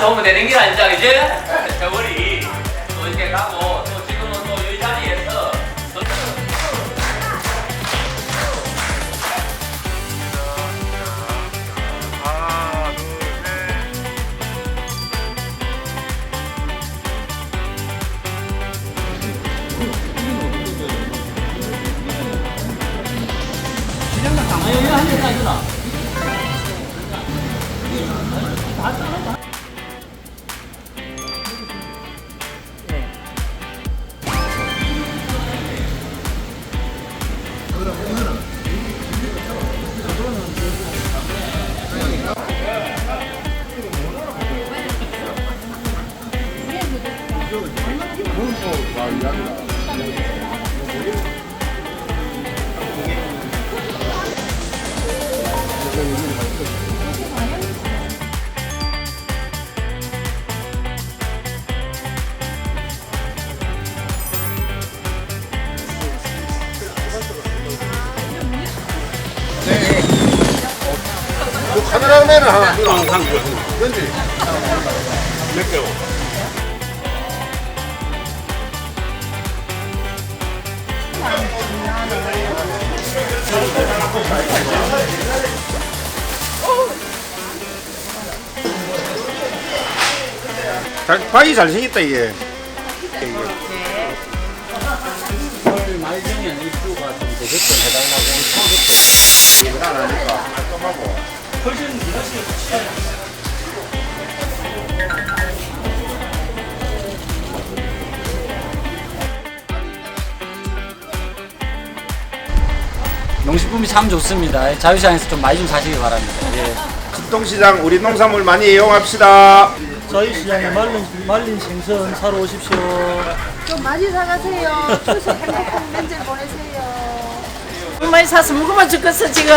좋으면 되는 게 아니자 그지? 세월이 또 이렇게 가고 또 지금은 또 이 자리에서 또 하나, 둘, 셋. 그 카메 라맨은 하나 들어 항상 그런지? 몇 개고 잘, 바위 잘생겼다 이게. 많이 되면 입주가 좀 되게끔 해달라고 이건 안 하니까 농식품이 참 좋습니다. 자유시장에서 좀 많이 좀 사시기 바랍니다. 예. 집동시장 우리 농산물 많이 이용합시다 저희 시장에 말린, 말린 생선 사러 오십시오. 좀 많이 사가세요. 추석 행복한 명절 보내세요. 많이 사서 먹으면 죽겠어 지금.